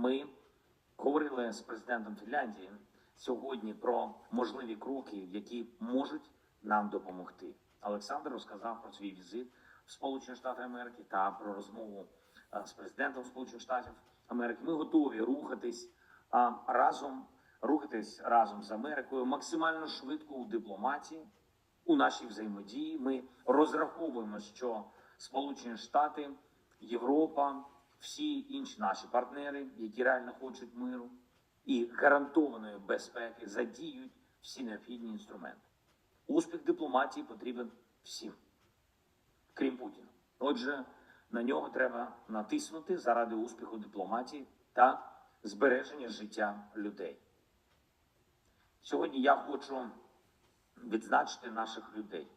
Ми говорили з президентом Фінляндії сьогодні про можливі кроки, які можуть нам допомогти. Олександр розказав про свій візит в Сполучені Штати Америки та про розмову е, з президентом Сполучених Штатів Америки. Ми готові рухатись разом, рухатись разом з Америкою максимально швидко у дипломатії, у нашій взаємодії. Ми розраховуємо, що Сполучені Штати, Європа, всі інші наші партнери, які реально хочуть миру і гарантованої безпеки, задіють всі необхідні інструменти. Успіх дипломатії потрібен всім, крім Путіна. Отже, на нього треба натиснути заради успіху дипломатії та збереження життя людей. Сьогодні я хочу відзначити наших людей,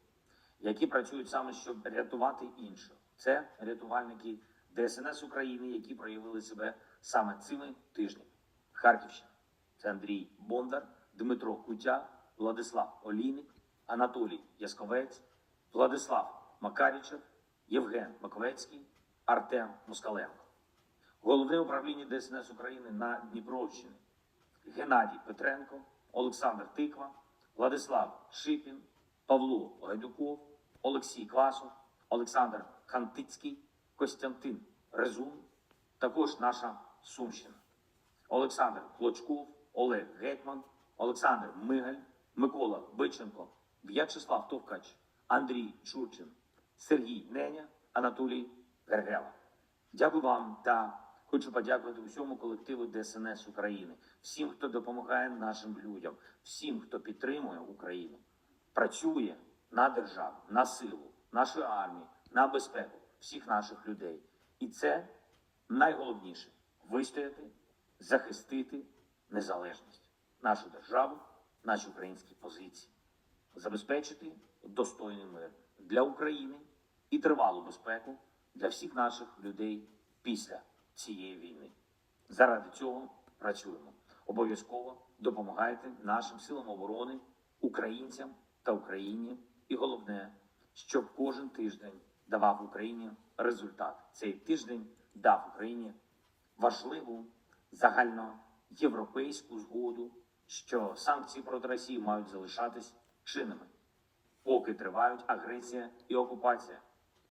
які працюють саме, щоб рятувати інших. Це рятувальники ДСНС України, які проявили себе саме цими тижнями. Харківщина. Це Андрій Бондар, Дмитро Кутя, Владислав Олійник, Анатолій Ясковець, Владислав Макарічев, Євген Маковецький, Артем Москаленко. Головне управління ДСНС України на Дніпровщині. Геннадій Петренко, Олександр Тиква, Владислав Шипін, Павло Гайдуков, Олексій Квасов, Олександр Хантицький, Костянтин Резун, також наша Сумщина. Олександр Клочков, Олег Гетман, Олександр Мигаль, Микола Биченко, В'ячеслав Товкач, Андрій Чурчин, Сергій Неня, Анатолій Гергела. Дякую вам та хочу подякувати усьому колективу ДСНС України, всім, хто допомагає нашим людям, всім, хто підтримує Україну, працює на державу, на силу, нашої армії, на безпеку всіх наших людей. І це найголовніше вистояти, захистити незалежність, нашу державу, наші українські позиції, забезпечити достойний мир для України і тривалу безпеку для всіх наших людей після цієї війни. Заради цього працюємо. Обов'язково допомагайте нашим силам оборони, українцям та Україні. І головне, щоб кожен тиждень давав Україні результат. Цей тиждень дав Україні важливу загальноєвропейську згоду, що санкції проти Росії мають залишатись чинними, поки тривають агресія і окупація